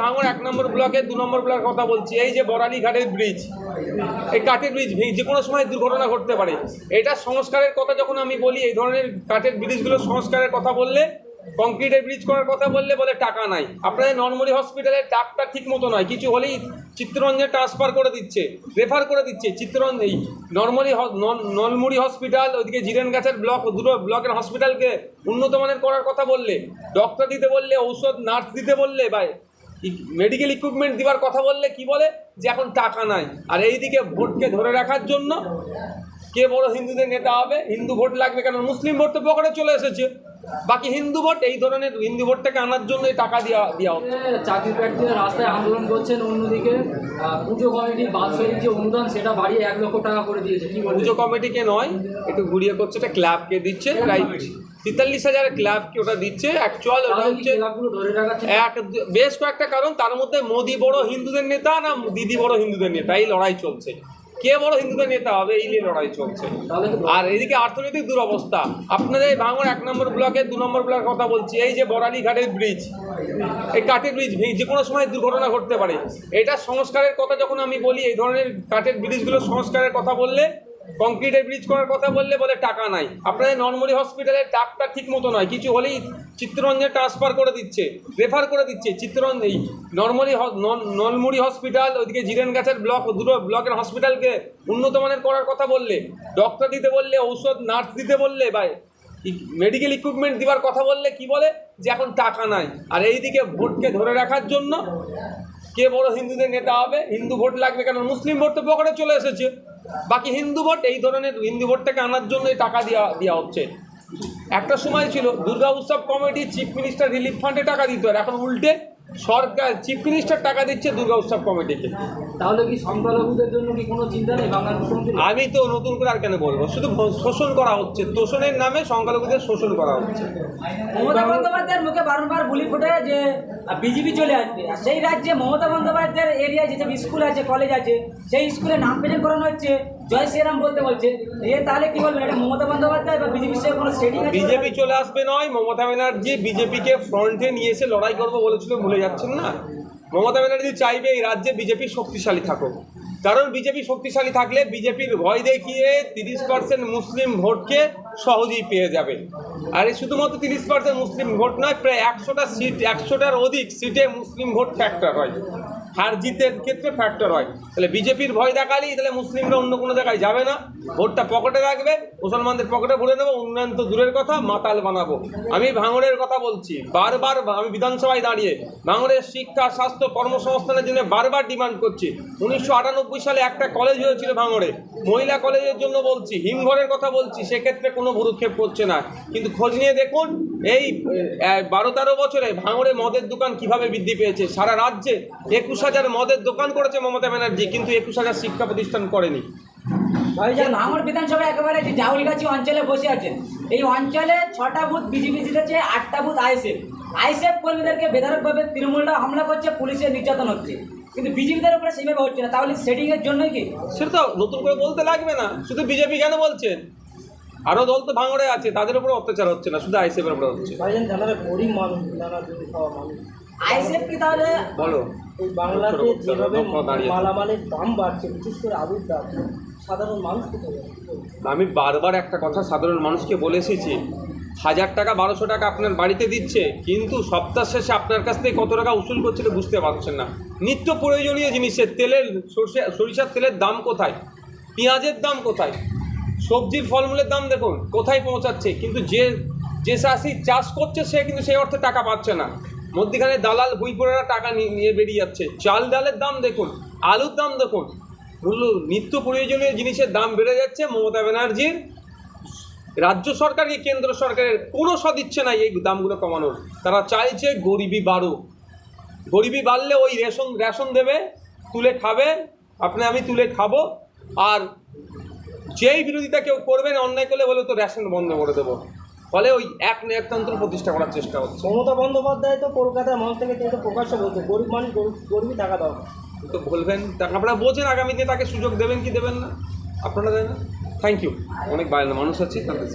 ভাঙড় এক নম্বর ব্লকে, দু নম্বর ব্লকের কথা বলছি। এই যে বরালি ঘাটের ব্রিজ এই কাঠের ব্রিজ যে কোনো সময় দুর্ঘটনা ঘটতে পারে। এটা সংস্কারের কথা যখন আমি বলি, এই ধরনের কাঠের ব্রিজগুলো সংস্কারের কথা বললে কংক্রিটের ব্রিজ করার কথা বললে বলে টাকা নাই। আপনাদের নর্মালি হসপিটালে টাকটা ঠিক মতো নয়, কিছু হলেই চিত্তরঞ্জনে ট্রান্সফার করে দিচ্ছে রেফার করে দিচ্ছে, চিত্তরঞ্জন এই নর্মালি নলমুড়ি হসপিটাল ওইদিকে জিরেন গাছের ব্লক দুটো ব্লকের হসপিটালকে উন্নত মানের করার কথা বললে ডক্টর দিতে বললে, ঔষধ নার্স দিতে বললে, বা মেডিকেল ইকুইপমেন্ট দেওয়ার কথা বললে কি বলে? যে এখন টাকা নাই। আর এইদিকে ভোটকে ধরে রাখার জন্য কে বড় হিন্দুদের নেতা হবে? হিন্দু ভোট লাগবে কেন? মুসলিম ভোট তো পকেটে চলে এসেছে। বাকি হিন্দু ভোট এই ধরনের হিন্দু ভোটটাকে আনার জন্য টাকা দেওয়া দেওয়া হচ্ছে। চাকরি প্রার্থীরা রাস্তায় আন্দোলন করছেন অন্যদিকে পুজো কমিটি বাৎসরিক যে অনুদান সেটা বাড়িয়ে এক লক্ষ টাকা করে দিয়েছে। পুজো কমিটিকে নয় একটু ঘুরিয়ে করছে এটা ক্লাবকে দিচ্ছে প্রায় তেতাল্লিশ হাজার ক্লাবকে ওটা দিচ্ছে? অ্যাকচুয়াল ওটা হচ্ছে এক বেশ কয়েকটা কারণ তার মধ্যে মোদি বড় হিন্দুদের নেতা না দিদি বড় হিন্দুদের নেতা? এই লড়াই চলছে। কে বড় হিন্দুদের নেতা হবে? এই নিয়ে লড়াই চলছে। আর এদিকে অর্থনৈতিক দুরবস্থা। আপনাদের এই ভাঙড় এক নম্বর ব্লকে দু নম্বর ব্লকের কথা বলছি। এই যে বরালি ঘাটের ব্রিজ এই কাঠের ব্রিজ যে কোনো সময় দুর্ঘটনা ঘটতে পারে। এটা সংস্কারের কথা যখন আমি বলি এই ধরনের কাঠের ব্রিজগুলো সংস্কারের কথা বললে কংক্রিটের ব্রিজ করার কথা বললে বলে টাকা নাই। আপনাদের নর্মালি হসপিটালে টাকটা ঠিক মতো নয়, কিছু হলেই চিত্তরঞ্জনে ট্রান্সফার করে দিচ্ছে রেফার করে দিচ্ছে চিত্তরঞ্জন এই নর্মালি নলমুড়ি হসপিটাল ওইদিকে জিরেন গাছের ব্লক দুটো ব্লকের হসপিটালকে উন্নত মানের করার কথা বললে ডক্টর দিতে বললে, ঔষধ নার্স দিতে বললে, বা মেডিকেল ইকুইপমেন্ট দেওয়ার কথা বললে কি বলে? যে এখন টাকা নাই। আর এইদিকে ভোটকে ধরে রাখার জন্য কে বড় হিন্দুদের নেতা হবে? হিন্দু ভোট লাগবে কেন? মুসলিম ভোট তো পকেটে চলে এসেছে। বাকি হিন্দু ভোট এই ধরনের হিন্দু ভোটটাকে আনার জন্য এই টাকা দেওয়া দেওয়া হচ্ছে। একটা সময় ছিল দুর্গা উৎসব কমিটি চিফ মিনিস্টার রিলিফ ফান্ডে টাকা দিত আর এখন উল্টে সরকার চিফ মিনিস্টার টাকা দিচ্ছে দুর্গা উৎসব কমিটিকে। তাহলে কি সংখ্যালঘুদের জন্য কি কোনো চিন্তা নেই বাংলার আমি তো নতুন করে আর কেন বলব? শুধু শোষণ করা হচ্ছে। তোষণের নামে সংখ্যালঘুদের শোষণ করা হচ্ছে। মুখে বারংবার বুলি ফোটে যে বিজেপি চলে আসবে। আর সেই রাজ্যে মমতা বন্দ্যোপাধ্যায়ের এরিয়ায় যেসব স্কুল আছে কলেজ আছে, সেই স্কুলে নাম প্রেজেন্ট করানো হচ্ছে। জয় শ্রীরাম বলতে বলছে। এ তাহলে কি বলবেন? এটা মমতা বন্দ্যোপাধ্যায় বা বিজেপির সঙ্গে কোনো সেটিং বিজেপি চলে আসবে নয়। মমতা ব্যানার্জি বিজেপিকে ফ্রন্টে নিয়ে এসে লড়াই করব বলেছিল, ভুলে যাচ্ছেন না? মমতা ব্যানার্জি চাইবে এই রাজ্যে বিজেপি শক্তিশালী থাকুক। কারণ বিজেপি শক্তিশালী থাকলে বিজেপির ভয় দেখিয়ে তিরিশ পার্সেন্ট মুসলিম ভোটকে সহজেই পেয়ে যাবে। আর এই শুধুমাত্র তিরিশ পার্সেন্ট মুসলিম ভোট নয়, প্রায় একশোটা সিট একশোটার অধিক সিটে মুসলিম ভোট ফ্যাক্টর হয়। হার জিতের ক্ষেত্রে ফ্যাক্টর হয়। তাহলে বিজেপির ভয় দেখালেই তাহলে মুসলিমরা অন্য কোনো জায়গায় যাবে না। ভোটটা পকেটে রাখবে, মুসলমানদের পকেটে ভরে নেব, উন্নয়ন তো দূরের কথা, মাতাল বানাবো। আমি ভাঙড়ের কথা বলছি, বারবার আমি বিধানসভায় দাঁড়িয়ে ভাঙড়ের শিক্ষা, স্বাস্থ্য, কর্মসংস্থানের জন্য বারবার ডিমান্ড করছি। উনিশশো আটানব্বই সালে একটা কলেজ হয়েছিল ভাঙড়ে। মহিলা কলেজের জন্য বলছি, হিমঘরের কথা বলছি, সেক্ষেত্রে কোনো ভুরুক্ষেপ করছে না। কিন্তু খোঁজ নিয়ে দেখুন। এই বারো তেরো বছরে ভাঙড়ে মদের দোকান কীভাবে বৃদ্ধি পেয়েছে? সারা রাজ্যে একুশ হাজার মদের দোকান করেছে মমতা ব্যানার্জি কিন্তু একুশ হাজার শিক্ষা প্রতিষ্ঠান করেনি। ভাঙড় বিধানসভা একেবারে যে জাউলগাছি অঞ্চলে বসে আছেন এই অঞ্চলে ছটা বুথ বিজেপি জিতেছে আটটা বুথ আইএসএফ। আইএসএফ কর্মীদেরকে বেধারকভাবে তৃণমূলরা হামলা করছে পুলিশের নির্যাতন হচ্ছে। কিন্তু বিজেপিদের উপরে সেইভাবে হচ্ছে না। তাহলে সেটিং এর জন্যই কি? সেটা তো নতুন করে বলতে লাগবে না। শুধু বিজেপি কেন বলছেন? আরও দল তো ভাঙড়ে আছে তাদের উপর অত্যাচার হচ্ছে না শুধু আইসিএফের উপরে হচ্ছে। কি তাহলে? বলো। এই বাংলাতে যেভাবে মালামালের দাম বাড়ছে বিশেষ করে আলুর দাম সাধারণ মানুষ? আমি বারবার একটা কথা সাধারণ মানুষকে বলে এসেছি হাজার টাকা বারোশো টাকা আপনার বাড়িতে দিচ্ছে কিন্তু সপ্তাহ শেষে আপনার কাছ থেকে কত টাকা উসুল করছে বুঝতে পারছেন না। নিত্য প্রয়োজনীয় জিনিসের তেলের সরষে সরিষার তেলের দাম কোথায়? পেঁয়াজের দাম কোথায়? সবজির ফলমূলের দাম দেখুন, কোথায় পৌঁছাচ্ছে, কিন্তু যে যে চাষি চাষ করছে, সে কিন্তু সেই অর্থে টাকা পাচ্ছে না। মধ্যখানে দালাল বইপড়েরা টাকা নিয়ে বেরিয়ে যাচ্ছে। চাল ডালের দাম দেখুন, আলুর দাম দেখুন। নিত্য প্রয়োজনীয় জিনিসের দাম বেড়ে যাচ্ছে, মমতা ব্যানার্জির। রাজ্য সরকার কি কেন্দ্র সরকারের কোনো সদিচ্ছে নাই এই দামগুলো কমানোর? তারা চাইছে গরিবি বাড়ুক। গরিবি বাড়লে ওই রেশন রেশন দেবে, তুলে খাবে, আপনি আমি তুলে খাব, আর যেই বিরোধিতা কেউ করবেন অন্যায় করলে বলে তো রেশন বন্ধ করে দেবো। ফলে ওই এক ন্যায়তন্ত্র প্রতিষ্ঠা করার চেষ্টা হচ্ছে। মমতা বন্দ্যোপাধ্যায় তো কলকাতার মানুষ থেকে কিন্তু প্রকাশ্য বলছে গরিব মানুষ গরিব গরিবই টাকা দাও তো বলবেন আপনারা বোঝেন আগামীতে তাকে সুযোগ দেবেন কি দেবেন না? আপনারা দেন না থ্যাংক ইউ অনেক বাইরে মানুষ আছে তাদের